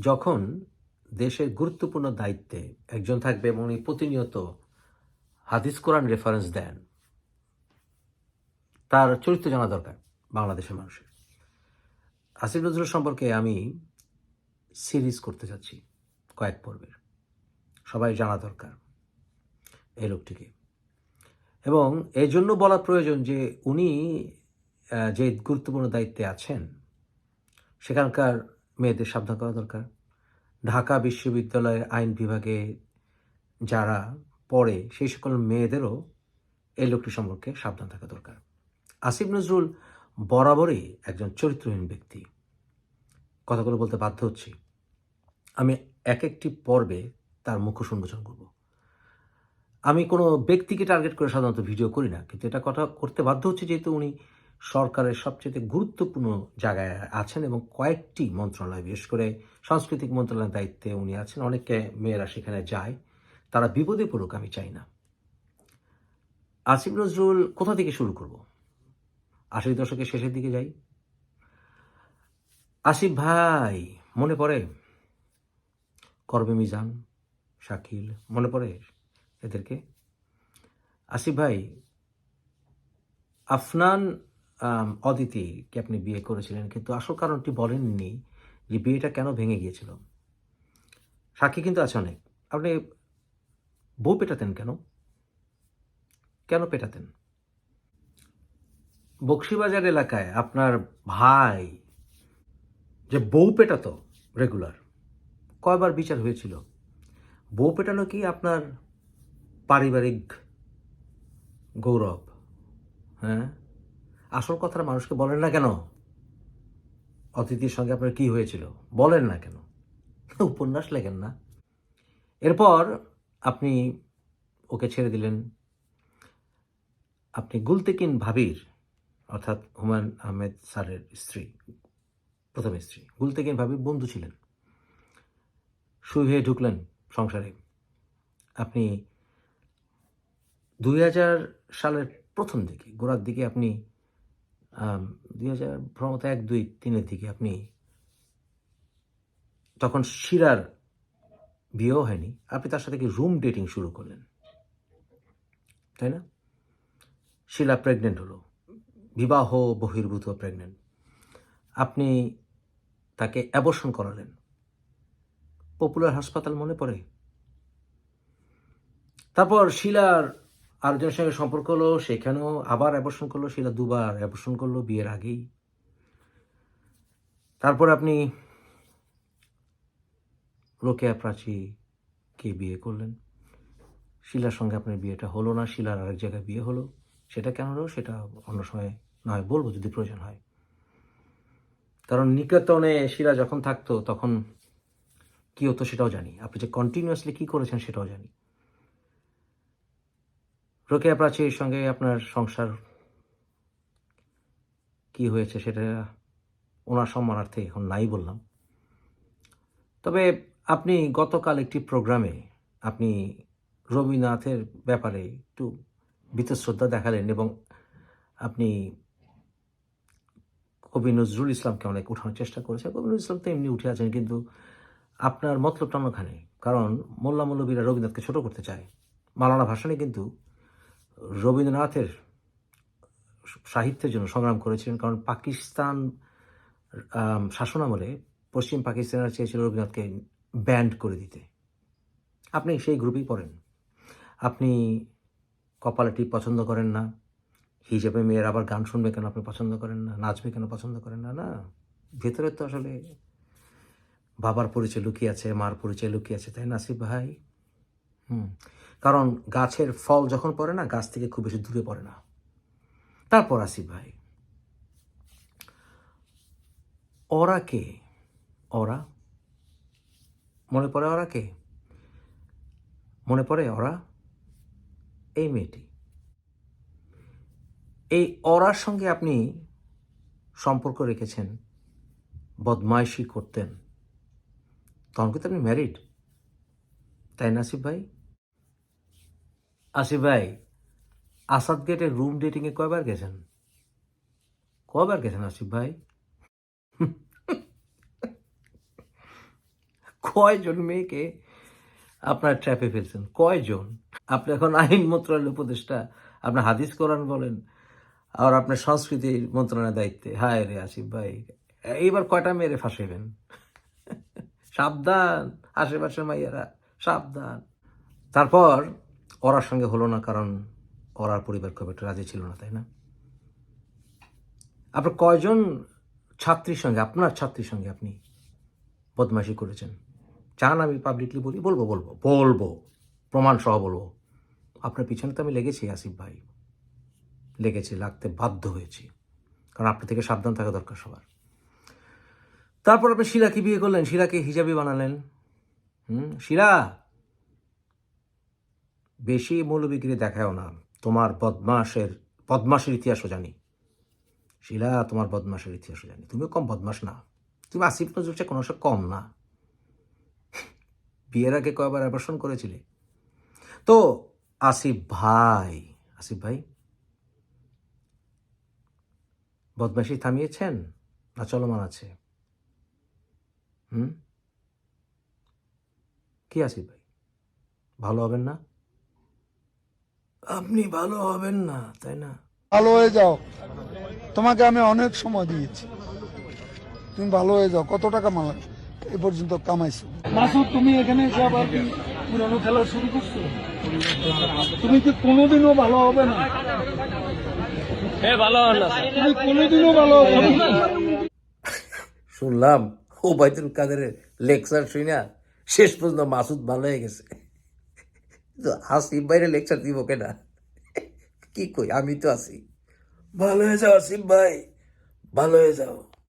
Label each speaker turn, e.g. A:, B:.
A: যখন দেশের গুরুত্বপূর্ণ দায়িত্বে একজন থাকবে এবং উনি প্রতিনিয়ত হাদিস কোরআন রেফারেন্স দেন, তার চরিত্র জানা দরকার বাংলাদেশের মানুষের। আসিফ নজরুল সম্পর্কে আমি সিরিজ করতে যাচ্ছি কয়েক পর্বের। সবাই জানা দরকার এই লোকটিকে। এবং এই জন্য বলা প্রয়োজন যে উনি যে গুরুত্বপূর্ণ দায়িত্বে আছেন, সেখানকার মেয়েদের সাবধান করা দরকার। ঢাকা বিশ্ববিদ্যালয়ের আইন বিভাগে যারা পড়ে, সেই সকল মেয়েদেরও এই লোকটি সম্পর্কে সাবধান থাকা দরকার। আসিফ নজরুল বরাবরই একজন চরিত্রহীন ব্যক্তি। কথাগুলো বলতে বাধ্য হচ্ছি। আমি এক একটি পর্বে তার মুখোশ উন্মোচন করব। আমি কোনো ব্যক্তিকে টার্গেট করে সাধারণত ভিডিও করি না, কিন্তু এটা কথা করতে বাধ্য হচ্ছে যেহেতু উনি সরকারের সবচেয়ে গুরুত্বপূর্ণ জায়গায় আছেন এবং কয়েকটি মন্ত্রণালয়, বিশেষ করে সাংস্কৃতিক মন্ত্রণালয়ের দায়িত্বে উনি আছেন। অনেকে মেয়েরা সেখানে যায়, তারা বিপদে পড়ুক, আমি চাই না। আসিফ নজরুল, কোথা থেকে শুরু করব? আশি দশকের শেষের দিকে যাই। আসিফ ভাই, মনে পড়ে? করবে মিজান, শাকিল, মনে পড়ে এদেরকে? আসিফ ভাই, আফনান অদিতিকে আপনি বিয়ে করেছিলেন, কিন্তু আসল কারণটি বলেননি যে বিয়েটা কেন ভেঙে গিয়েছিল। সাক্ষী কিন্তু আছে অনেক। আপনি বউ পেটাতেন কেন? কেন পেটাতেন? বক্সিবাজার এলাকায় আপনার ভাই যে বউ পেটাতো রেগুলার কয়বার বিচার হয়েছিল? বউ পেটানো কি আপনার পারিবারিক গৌরব? হ্যাঁ? আসল কথাটা মানুষকে বলেন না কেন? অতিথির সঙ্গে আপনার কি হয়েছিল? বলেন না কেন? উপন্যাস লেখেন না। এরপর আপনি ওকে ছেড়ে দিলেন। আপনি গুলতেকিন ভাবির, অর্থাৎ হুমায়ুন আহমেদ স্যারের স্ত্রী, প্রথম স্ত্রী, গুলতেকিন ভাবির বন্ধু ছিলেন। শুয়ে হয়ে ঢুকলেন সংসারে। আপনি দুই হাজার সালের প্রথম দিকে, গোড়ার দিকে আপনি দুই হাজার ভ্রমত এক, দুই, তিনের দিকে আপনি তখন শিরার বিয়েও হয়নি, আপনি তার সাথে কি রুম ডেটিং শুরু করলেন? তাই না? শিলা প্রেগনেন্ট হলো, বিবাহ বহির্ভূত প্রেগনেন্ট আপনি তাকে অ্যাবর্শন করালেন পপুলার হাসপাতাল মনে পড়ে। তারপর শিলার আরেকজনের সঙ্গে সম্পর্ক হলো, সেখানেও আবার অ্যাবর্শন করল শিলা দুবার অ্যাবর্শন করল, বিয়ের আগেই। তারপর আপনি রোকেয়া প্রাচীকে বিয়ে করলেন? শিলার সঙ্গে আপনার বিয়েটা হলো না, শিলার আরেক জায়গায় বিয়ে হলো। সেটা কেন হলো? সেটা অন্য সময় নয় বলব, যদি প্রয়োজন হয়। কারণ নিকেতনে শিলা যখন থাকতো, তখন কি হতো সেটাও জানি। আপনি যে কন্টিনিউয়াসলি কি করেছেন সেটাও জানি। রোকেয়া প্রাচীর সঙ্গে আপনার সংসার কি হয়েছে সেটা ওনার সম্মানার্থে এখন নাই বললাম। তবে আপনি গতকাল একটি প্রোগ্রামে আপনি রবীন্দ্রনাথের ব্যাপারে একটু বীতশ্রদ্ধা দেখালেন এবং আপনি কবি নজরুল ইসলামকে অনেক উঠানোর চেষ্টা করেছেন। কবি নজরুল ইসলাম তো এমনি উঠে আছেন, কিন্তু আপনার মতলবটা অন্যখানে। কারণ মোল্লা মৌলবীরা রবীন্দ্রনাথকে ছোট করতে চায়। মালানা ভাসানী কিন্তু রবীন্দ্রনাথের সাহিত্যের জন্য সংগ্রাম করেছিলেন কারণ পাকিস্তান আম, শাসনামলে পশ্চিম পাকিস্তানের চেয়েছিল রবীন্দ্রনাথকে ব্যান্ড করে দিতে। আপনি সেই গ্রুপেই পড়েন। আপনি কপালে টিপ পছন্দ করেন না হিসেবে মেয়ের আবার গান শুনবে কেন আপনি পছন্দ করেন না নাচবে কেন পছন্দ করেন না? না ভেতরে তো আসলে বাবার পরিচয় লুকিয়ে আছে মার পরিচয় লুকিয়ে আছে তাই না আসিফ ভাই? হুম। কারণ গাছের ফল যখন পড়ে না, গাছ থেকে খুব বেশি দূরে পড়ে না। তারপর আসিফ ভাই। ওরা কে? ওরা মনে পড়ে ওরা কে? মনে পড়ে ওরা এই মেয়েটি। এই অরার সঙ্গে আপনি সম্পর্ক রেখেছেন, বদমাইশি করতেন। তখন কিন্তু আপনি ম্যারিড তাই না, আসিফ ভাই? আসিফ ভাই, আসাদ গেটের রুম ডেটিংয়ে কয়বার গেছেন? কয়বার গেছেন আসিফ ভাই? কয়জন মেয়েকে আপনার ট্র্যাপে ফেলছেন? কয়জন? আপনি এখন আইন মন্ত্রণালয়ের উপদেষ্টা আপনার হাদিস কোরআন বলেন, আর আপনার সংস্কৃতি মন্ত্রণালয়ের দায়িত্বে। হায় রে আসিফ ভাই, এইবার কয়টা মেয়েরে ফাঁসাইবেন? সাবধান, আশেপাশের মাইয়ারা, সাবধান। তারপর ওরার সঙ্গে হলো না কারণ ওরার পরিবার খুব একটা রাজি ছিল না, তাই না? আপনার কয়জন ছাত্রীর সঙ্গে, আপনার ছাত্রীর সঙ্গে আপনি বদমাশি করেছেন? চান আমি পাবলিকলি বলি? বলব বলব বলব প্রমাণ সহ বলব। আপনার পিছনে তো আমি লেগেছি, আসিফ ভাই। লেগেছি, লাগতে বাধ্য হয়েছি। কারণ আপনার থেকে সাবধান থাকা দরকার সবার। তারপর আপনি শিরাকে বিয়ে করলেন শিরাকে হিজাবি বানালেন। হুম শিরা বেশি মৌলবিগিরি দেখাও না। তোমার বদমাসের বদমাসের ইতিহাসও জানি। শিলা, তোমার বদমাসের ইতিহাসও জানি। তুমিও কম বদমাস না। তুমি আসিফ নজরুল কোনো কম না। বিয়ের আগে কয়বার অ্যাবর্শন করেছিলে? তো আসিফ ভাই আসিফ ভাই, বদমাশি থামিয়েছেন না চলমান আছে? হুম? কি আসিফ ভাই? ভালো হবেন না? আপনি ভালো হবেন না তাই না?
B: ভালো হয়ে যাও। তোমাকে আমি অনেক সময় দিয়েছি। তুমি ভালো হয়ে যাও। কত টাকা মালা এ পর্যন্ত কামাইছো? মাসুদ তুমি এখানে এসে আবার কি পুরানো খেলা শুরু করছ? তুমি কি কোনোদিনও ভালো হবে না? তুমি কোনোদিনও ভালো হবে না?
A: শুনলাম ওবায়দুল কাদেরের লেকচার শুই না শেষ পর্যন্ত মাসুদ ভালো হয়ে গেছে। তো আসিফ বাইরে লেকচার দিব কেনা কি কই? আমি তো আছি। ভালো হয়ে যাও আসিফ ভাই। ভালো হয়ে যাও।